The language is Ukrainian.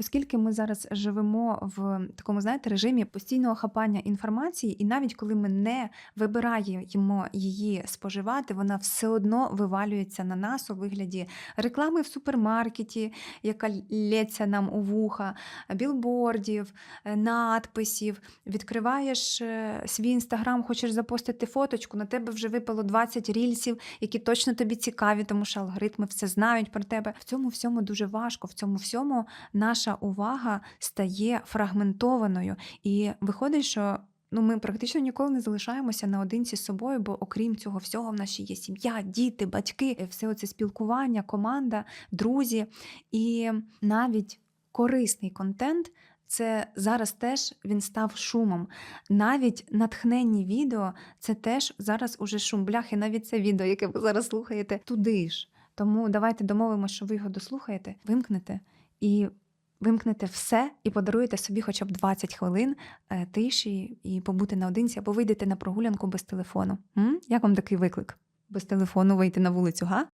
Оскільки ми зараз живемо в такому, знаєте, режимі постійного хапання інформації, і навіть коли ми не вибираємо її споживати, вона все одно вивалюється на нас у вигляді реклами в супермаркеті, яка лється нам у вуха, білбордів, е, надписів. Відкриваєш е, свій інстаграм, хочеш запостити фоточку, на тебе вже випало 20 рільсів, які точно тобі цікаві, тому що алгоритми все знають про тебе. В цьому всьому дуже важко. В цьому всьому наша увага стає фрагментованою. І виходить, що ну, ми практично ніколи не залишаємося наодинці з собою, бо окрім цього всього, в нас ще є сім'я, діти, батьки, все це спілкування, команда, друзі. І навіть корисний контент. Це зараз теж він став шумом. Навіть натхненні відео це теж зараз уже шум. Бляхи, навіть це відео, яке ви зараз слухаєте, туди ж. Тому давайте домовимося, що ви його дослухаєте, вимкнете і вимкнете все і подаруєте собі хоча б 20 хвилин е, тиші і побути наодинці, або вийдете на прогулянку без телефону. М? Як вам такий виклик? Без телефону вийти на вулицю, га?